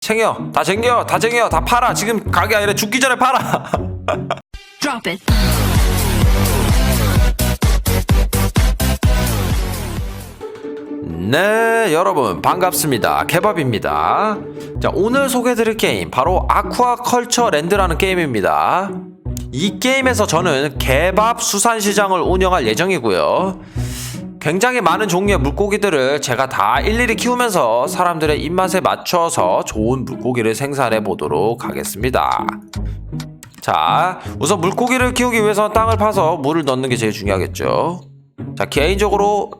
챙겨. 다 챙겨. 다 챙겨. 다 팔아. 지금 가게 아니라 죽기 전에 팔아. Drop it. 네 여러분. 반갑습니다. 케밥입니다. 자 오늘 소개해드릴 게임. 바로 아쿠아컬처 랜드라는 게임입니다. 이 게임에서 저는 개밥 수산시장을 운영할 예정이고요 굉장히 많은 종류의 물고기들을 제가 다 일일이 키우면서 사람들의 입맛에 맞춰서 좋은 물고기를 생산해 보도록 하겠습니다 자 우선 물고기를 키우기 위해서는 땅을 파서 물을 넣는 게 제일 중요하겠죠 자 개인적으로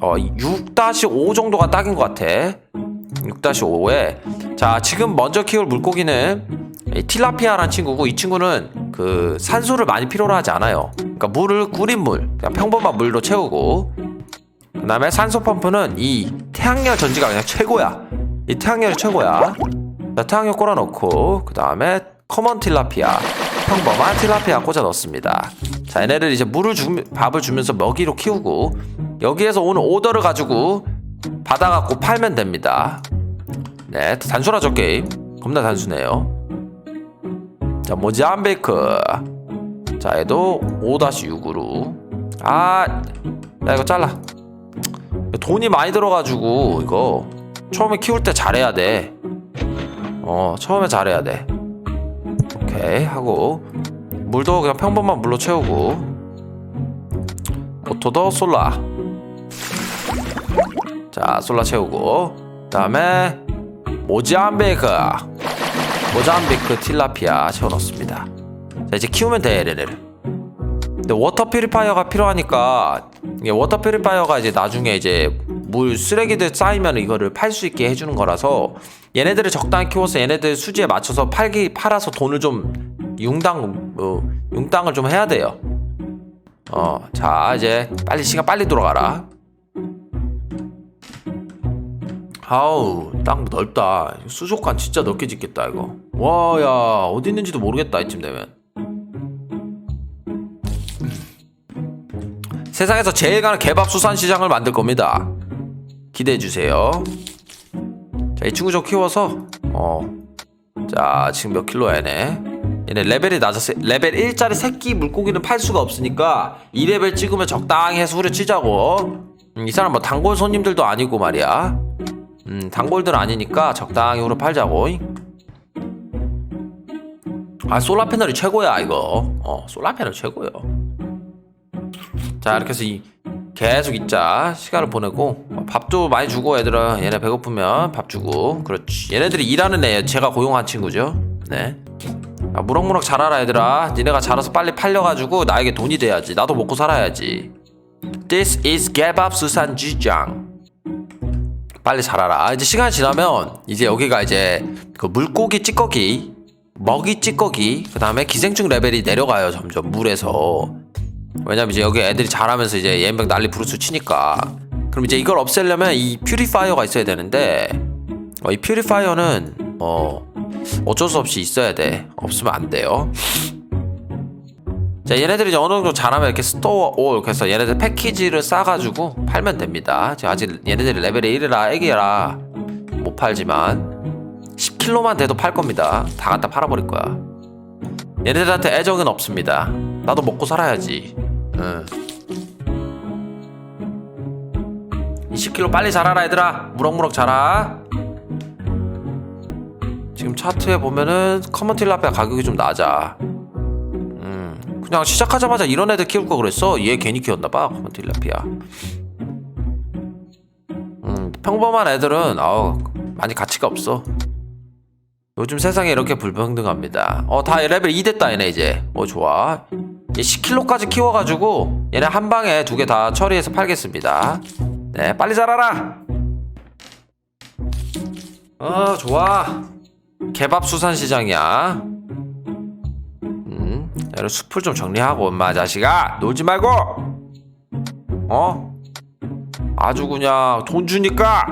어, 6-5 정도가 딱인 것 같아. 6-5에 자 지금 먼저 키울 물고기는 이 틸라피아라는 친구고 이 친구는 그 산소를 많이 필요로 하지 않아요. 그러니까 물을 끓인 물, 그냥 평범한 물로 채우고 그 다음에 산소 펌프는 이 태양열 전지가 그냥 최고야. 이 태양열이 최고야. 자, 태양열 꽂아놓고 그 다음에 커먼 틸라피아 평범한 틸라피아 꽂아 넣습니다. 자 얘네를 이제 물을 주 밥을 주면서 먹이로 키우고 여기에서 오는 오더를 가지고 받아갖고 팔면 됩니다. 네 단순하죠 게임 겁나 단순해요. 자 모지안베이크 자 얘도 5-6으로 아나 이거 잘라 돈이 많이 들어가지고 이거 처음에 키울 때 잘해야 돼. 어 처음에 잘해야 돼. 오케이 하고 물도 그냥 평범한 물로 채우고. 오토도 솔라. 자 솔라 채우고. 그 다음에 모자암베이크. 모자암베이크 틸라피아 채워넣습니다. 자 이제 키우면 돼 얘네를 근데 워터 퓨리파이어가 필요하니까 이게 워터 퓨리파이어가 이제 나중에 이제 물 쓰레기들 쌓이면 이거를 팔 수 있게 해주는 거라서 얘네들을 적당히 키워서 얘네들 수지에 맞춰서 팔기 팔아서 돈을 좀 융당 어, 융당을 좀 해야 돼요. 어, 자 이제 빨리 시간 빨리 돌아가라. 아우 땅 넓다. 수족관 진짜 넓게 짓겠다 이거. 와야 어디 있는지도 모르겠다 이쯤 되면. 세상에서 제일 가는 개밥 수산 시장을 만들 겁니다. 기대해 주세요. 자, 이 친구 좀 키워서 어. 자, 지금 몇 킬로야 얘네. 얘네 레벨이 낮아서 레벨 1짜리 새끼 물고기는 팔 수가 없으니까 2레벨 찍으면 적당히 해서 후려치자고. 음, 이 사람 뭐 단골 손님들도 아니고 말이야. 음, 단골들 아니니까 적당히 후려 팔자고. 아, 솔라 패널이 최고야, 이거. 어, 솔라 패널 최고요. 자 이렇게 해서 이 계속 있자. 시간을 보내고. 어, 밥도 많이 주고 얘들아. 얘네 배고프면 밥 주고. 그렇지. 얘네들이 일하는 애 제가 고용한 친구죠. 네. 아, 무럭무럭 자라라 얘들아. 니네가 자라서 빨리 팔려가지고 나에게 돈이 돼야지. 나도 먹고 살아야지. This is 개밥 수산지장 빨리 자라라. 이제 시간이 지나면 이제 여기가 이제 그 물고기 찌꺼기 먹이 찌꺼기 그 다음에 기생충 레벨이 내려가요 점점 물에서 왜냐면 이제 여기 애들이 자라면서 이제 예병 난리 부르스 치니까. 그럼 이제 이걸 없애려면 이 퓨리파이어가 있어야 되는데 어, 이 퓨리파이어는 어 어쩔 수 없이 있어야 돼. 없으면 안 돼요. 자 얘네들이 이제 어느 정도 자라면 이렇게 스토어 올 그래서 얘네들 패키지를 싸가지고 팔면 됩니다. 지금 아직 얘네들이 레벨이 1이라 애기라 못 팔지만 10킬로만 돼도 팔 겁니다. 다 갖다 팔아버릴 거야. 얘네들한테 애정은 없습니다 나도 먹고 살아야지. 응. 20kg 빨리 자라라 얘들아. 무럭무럭 자라. 지금 차트에 보면은 커먼 틸라피아 가격이 좀 낮아. 음 그냥 시작하자마자 이런 애들 키울 거 그랬어? 얘 괜히 키웠나봐 커먼 틸라피아 음 평범한 애들은 아우 많이 가치가 없어. 요즘 세상에 이렇게 불평등합니다. 어 다 레벨 2 됐다 얘네 이제. 어 좋아 얘 10kg까지 키워가지고 얘네 한 방에 두 개 다 처리해서 팔겠습니다. 네, 빨리 자라라. 어, 좋아. 개밥 수산 시장이야. 음, 숲을 좀 정리하고 엄마 자식아 놀지 말고. 어? 아주 그냥 돈 주니까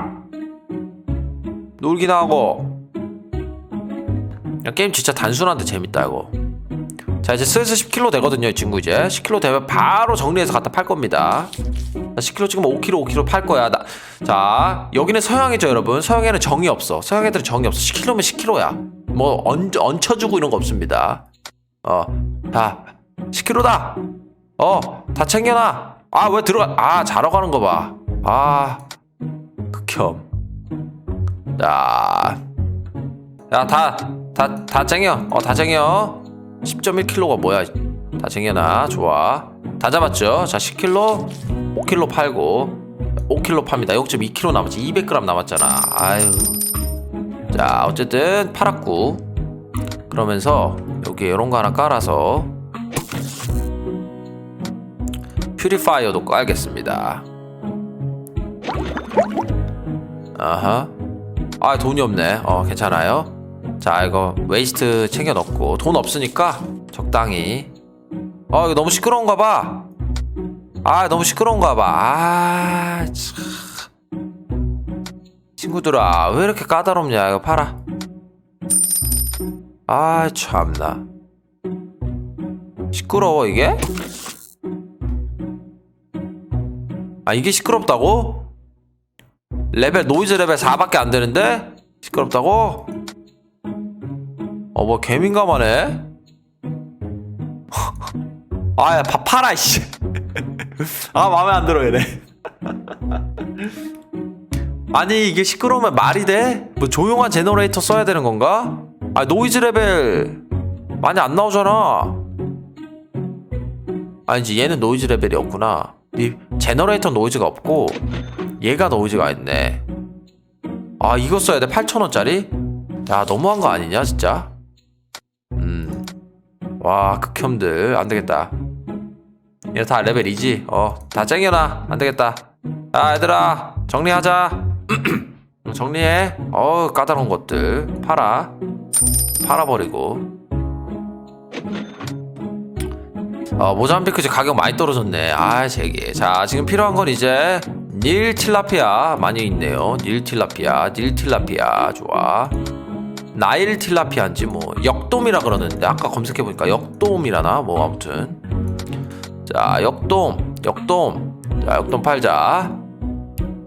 놀기나 하고. 야, 게임 진짜 단순한데 재밌다 이거. 자 이제 슬슬 10kg 되거든요 이 친구 이제. 10kg 되면 바로 정리해서 갖다 팔 겁니다. 나 10kg 찍으면 5kg 5kg 팔 거야. 나, 자 여기는 서양이죠 여러분. 서양에는 정이 없어. 서양 애들은 정이 없어. 10kg면 10kg야. 뭐 얹, 얹혀주고 이런 거 없습니다. 어다 10kg다. 어다 챙겨놔. 아 왜 들어가 아 자러 가는 거 봐아 극혐 자. 야, 다, 다, 다 쟁여. 어, 다 쟁여. 10.1kg가 뭐야? 다 쟁여놔. 좋아. 다 잡았죠? 자, 10kg, 5kg 팔고, 5kg 팝니다. 0.2kg 남았지. 200g 남았잖아. 아유. 자, 어쨌든 팔았고. 그러면서 여기 이런 거 하나 깔아서 퓨리파이어도 깔겠습니다. 아하. 아 돈이 없네. 어 괜찮아요. 자 이거 웨이스트 챙겨 넣고 돈 없으니까 적당히. 어 이거 너무 시끄러운가 봐. 아 너무 시끄러운가 봐. 아 참. 친구들아 왜 이렇게 까다롭냐 이거 팔아. 아 참나. 시끄러워 이게? 아 이게 시끄럽다고? 레벨 노이즈 레벨 4밖에 안 되는데 시끄럽다고? 어 뭐 개민감하네. 아 야 밥 팔아 이씨. 아 마음에 안 들어 얘네. 아니 이게 시끄러우면 말이 돼? 뭐 조용한 제너레이터 써야 되는 건가? 아 노이즈 레벨 많이 안 나오잖아. 아니지 얘는 노이즈 레벨이 없구나. 이 제너레이터 노이즈가 없고 얘가 노이즈가 있네. 아 이거 써야 돼 8,000원짜리? 야 너무한 거 아니냐 진짜? 음. 와 극혐들 안 되겠다. 얘 다 레벨이지? 어다 쟁여놔 안 되겠다. 야 얘들아 정리하자. 정리해. 어우 까다로운 것들 팔아. 팔아버리고. 어, 모잠비크 가격 많이 떨어졌네. 아, 제게. 자, 지금 필요한 건 이제 닐 틸라피아 많이 있네요. 닐 틸라피아, 닐 틸라피아 좋아. 나일 틸라피아인지 뭐 역돔이라 그러는데 아까 검색해 보니까 역돔이라나 뭐 아무튼. 자, 역돔, 역돔. 자, 역돔 팔자.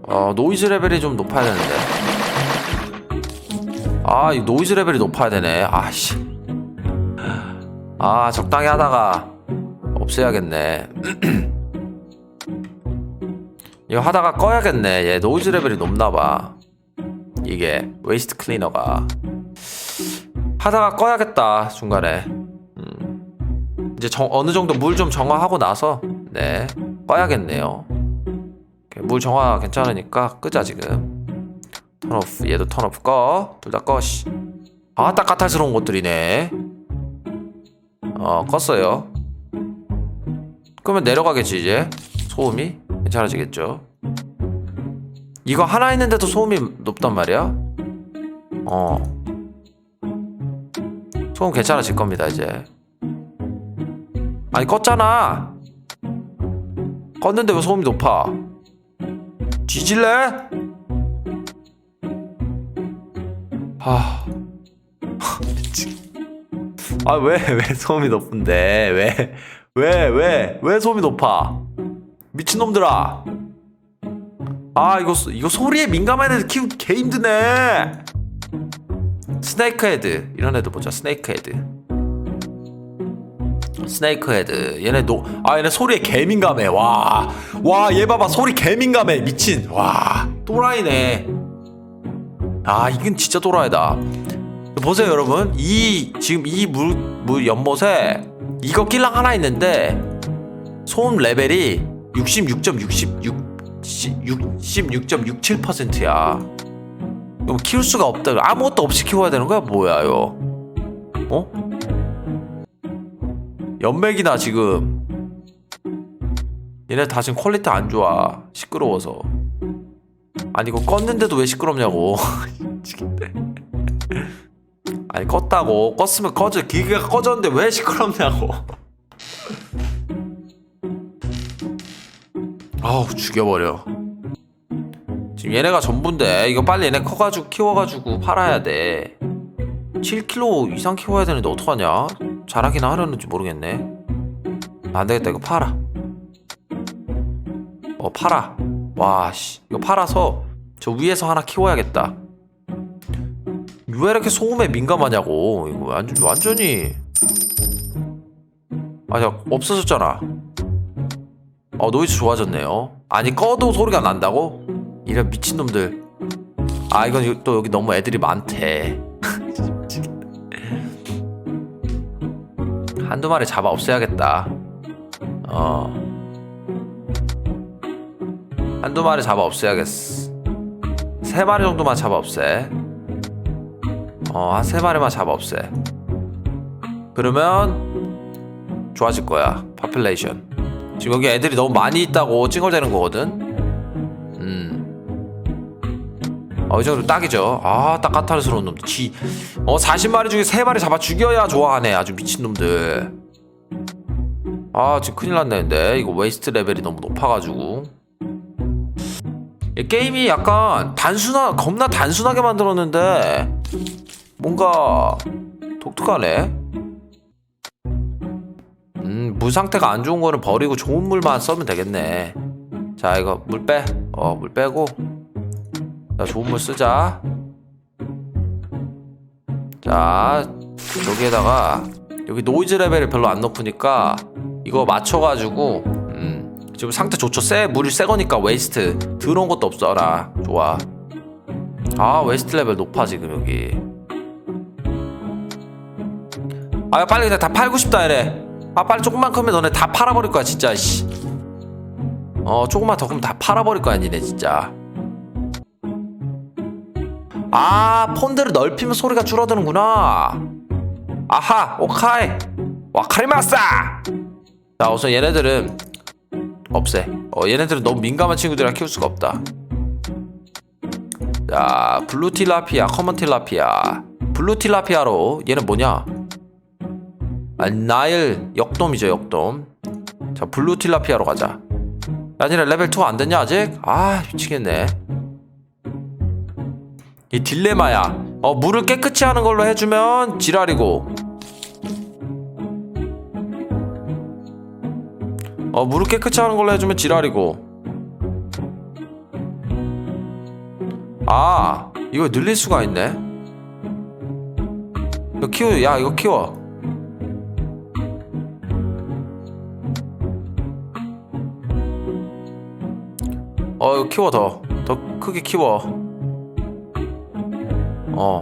어, 노이즈 레벨이 좀 높아야 되는데. 아, 이 노이즈 레벨이 높아야 되네. 아씨. 아, 적당히 하다가 없애야겠네. 이거 하다가 꺼야겠네. 얘 노이즈 레벨이 높나봐. 이게 웨이스트 클리너가 하다가 꺼야겠다 중간에. 음. 이제 정, 어느 정도 물 좀 정화하고 나서 네 꺼야겠네요. 물 정화 괜찮으니까 끄자 지금. 턴오프 얘도 턴오프 꺼. 둘 다 꺼. 씨. 아딱 까탈스러운 것들이네. 어 껐어요. 그러면 내려가겠지 이제 소음이 괜찮아지겠죠 이거 하나 있는데도 소음이 높단 말이야 어 소음 괜찮아질 겁니다 이제 아니 껐잖아 껐는데 왜 소음이 높아 뒤질래? 하... 아 왜 왜 소음이 높은데 왜 왜, 왜, 왜 소음이 높아? 미친놈들아. 아, 이거, 소- 이거 소리에 민감한 애들 키우기 개 힘드네. 스네이크 헤드. 이런 애들 보자, 스네이크 헤드. 스네이크 헤드. 얘네 노, 아, 얘네 소리에 개 민감해. 와. 와, 얘 봐봐. 소리 개 민감해. 미친. 와. 또라이네. 아, 이건 진짜 또라이다. 보세요, 여러분. 이, 지금 이 물, 물 연못에 이거 낄랑 하나 있는데 소음 레벨이 66.66 66.67%야. 그럼 키울 수가 없다. 아무것도 없이 키워야 되는 거야? 뭐야, 이거? 어? 연맥이나 지금. 얘네 다 지금 퀄리티 안 좋아. 시끄러워서. 아니 이거 껐는데도 왜 시끄럽냐고. 미치겠네. 아니 껐다고 껐으면 꺼져 기계가 꺼졌는데 왜 시끄럽냐고 아우 죽여버려 지금 얘네가 전부인데 이거 빨리 얘네 커가지고 키워가지고 팔아야 돼. 7kg 이상 키워야 되는데 어떡하냐? 자라기나 하려는지 모르겠네. 안되겠다 이거 팔아. 어 팔아. 와씨. 이거 팔아서 저 위에서 하나 키워야겠다. 왜 이렇게 소음에 민감하냐고. 이거 완전, 완전히. 아야 없어졌잖아. 어 노이즈 좋아졌네요. 아니 꺼도 소리가 난다고? 이런 미친놈들. 아 이건 요- 또 여기 너무 애들이 많대. 한두 마리 잡아 없애야겠다. 어. 한두 마리 잡아 없애야겠어 세 마리 정도만 잡아 없애. 어한 세 마리만 잡아 없애. 그러면 좋아질 거야 파퓰레이션 지금 여기 애들이 너무 많이 있다고 찡얼대는 거거든 어, 이 정도 딱이죠. 아, 딱 까탈스러운 놈들. 지, 어, 40마리 중에 3마리 잡아 죽여야 좋아하네. 아주 미친놈들. 아, 지금 큰일 났네, 근데. 이거 웨이스트 레벨이 너무 높아가지고. 이 게임이 약간 단순하, 겁나 단순하게 만들었는데, 뭔가 독특하네. 음, 물 상태가 안 좋은 거는 버리고 좋은 물만 써면 되겠네. 자, 이거 물 빼. 어, 물 빼고. 자, 좋은 물 쓰자. 자, 여기에다가 여기 노이즈 레벨을 별로 안 높으니까 이거 맞춰가지고 음, 지금 상태 좋죠. 쎄 물이 새 거니까 웨이스트 들어온 것도 없어라. 좋아. 아 웨이스트 레벨 높아 지금 여기. 아 빨리 그냥 다 팔고 싶다 이래. 아 빨리 조금만 크면 너네 다 팔아버릴 거야 진짜. 씨. 어 조금만 더 크면 다 팔아버릴 거야 니네 진짜. 아 폰드를 넓히면 소리가 줄어드는구나. 아하 오카이. 와카리마싸 자 우선 얘네들은 없애. 어 얘네들은 너무 민감한 친구들이라 키울 수가 없다. 자 블루틸라피아 커먼틸라피아. 블루틸라피아로 얘는 뭐냐? 아, 나일 역돔이죠 역돔. 자 블루틸라피아로 가자. 야 니네 레벨 2 안 됐냐 아직? 아 미치겠네 이 딜레마야. 어, 물을 깨끗이 하는 걸로 해주면 지랄이고. 어, 물을 깨끗이 하는 걸로 해주면 지랄이고. 아, 이거 늘릴 수가 있네. 이거 키워, 야, 이거 키워. 어, 이거 키워, 더. 더 크게 키워. 어,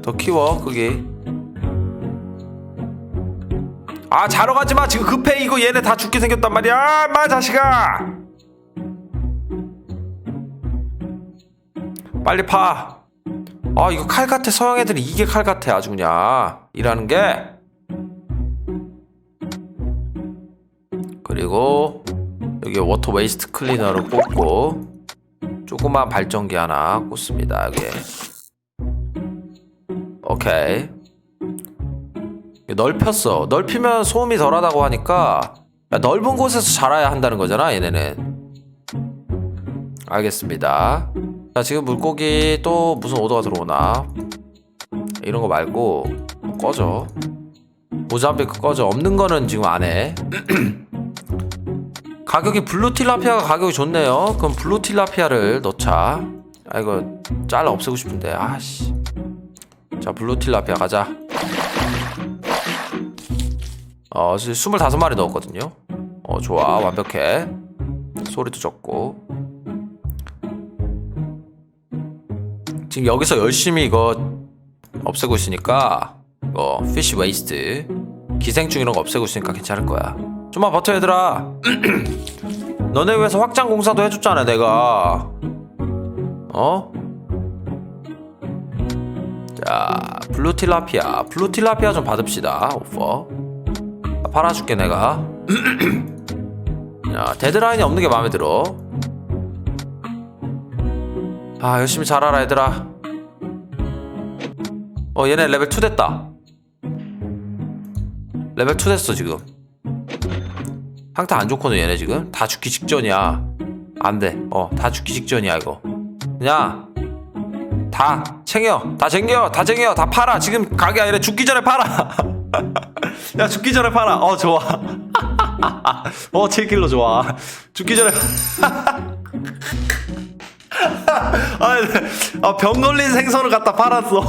더 키워 그게. 아 자러 가지 마 지금 급해 이거 얘네 다 죽게 생겼단 말이야 마 자식아. 빨리 파. 아 이거 칼 같아 서양 애들이 이게 칼 같아 아주 그냥 일하는 게. 그리고 여기 워터 웨이스트 클리너를 꽂고 조그만 발전기 하나 꽂습니다 여기. 오케이. 넓혔어. 넓히면 소음이 덜하다고 하니까 야, 넓은 곳에서 자라야 한다는 거잖아, 얘네는. 알겠습니다. 자, 지금 물고기 또 무슨 오더가 들어오나? 이런 거 말고 꺼져. 모잠비크 꺼져. 없는 거는 지금 안 해. 가격이 블루틸라피아가 가격이 좋네요. 그럼 블루틸라피아를 넣자. 아 이거 잘라 없애고 싶은데. 아씨. 자 블루틸라피아 가자. 어 지금 25마리 넣었거든요. 어 좋아. 완벽해. 소리도 적고. 지금 여기서 열심히 이거 없애고 있으니까 이거 피쉬 웨이스트 기생충 이런 거 없애고 있으니까 괜찮을 거야. 좀만 버텨 얘들아. 너네 위해서 확장 공사도 해줬잖아 내가. 어? 자, 블루틸라피아. 블루틸라피아 좀 받읍시다, 오퍼. 아, 팔아줄게, 내가. 야, 데드라인이 없는 게 마음에 들어. 아, 열심히 자라라, 얘들아. 어, 얘네 레벨 2 됐다. 레벨 2 됐어, 지금. 상태 안 좋거든, 얘네 지금. 다 죽기 직전이야. 안 돼. 어, 다 죽기 직전이야, 이거. 그냥, 다 챙겨 다 챙겨 다 챙겨 다 팔아 지금 가게 아니라 죽기 전에 팔아 야 죽기 전에 팔아 어 좋아 어 7킬로 좋아 죽기 전에 아, 병 걸린 생선을 갖다 팔았어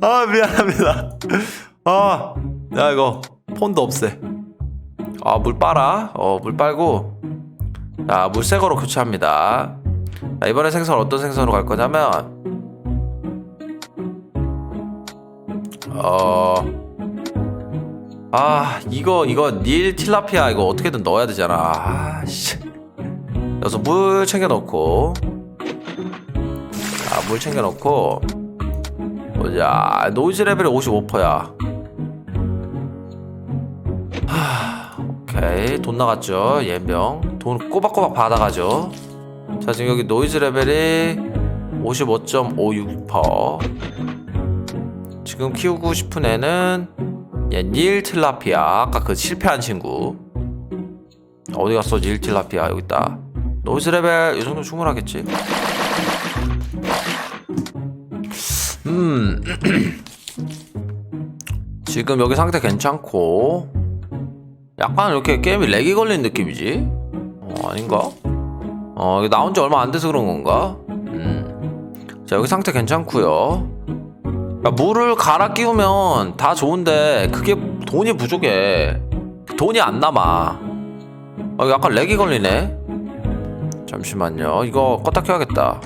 아 미안합니다 아, 야 이거 폰도 없애. 아물 빨아. 어물 빨고. 자 물새 거로 교체합니다. 자, 이번에 생선 어떤 생선으로 갈 거냐면 어. 아 이거 이거 닐 틸라피아 이거 어떻게든 넣어야 되잖아. 아씨. 그래서 물 챙겨 넣고. 자물 챙겨 넣고. 보자 노이즈 레벨이 55%야. 오케이 돈 나갔죠 예병 돈 꼬박꼬박 받아가죠 자 지금 여기 노이즈 레벨이 55.56% 지금 키우고 싶은 애는 얘닐 틸라피아. 아까 그 실패한 친구. 어디 갔어 닐 틸라피아? 여기 있다. 노이즈 레벨 이 정도 충분하겠지? 음. 지금 여기 상태 괜찮고. 약간 이렇게 게임이 렉이 걸린 느낌이지? 어, 아닌가? 어, 이게 나온 지 얼마 안 돼서 그런 건가? 음. 자, 여기 상태 괜찮고요. 그러니까 물을 갈아 끼우면 다 좋은데 그게 돈이 부족해. 돈이 안 남아. 어, 약간 렉이 걸리네. 잠시만요. 이거 껐다 켜야겠다.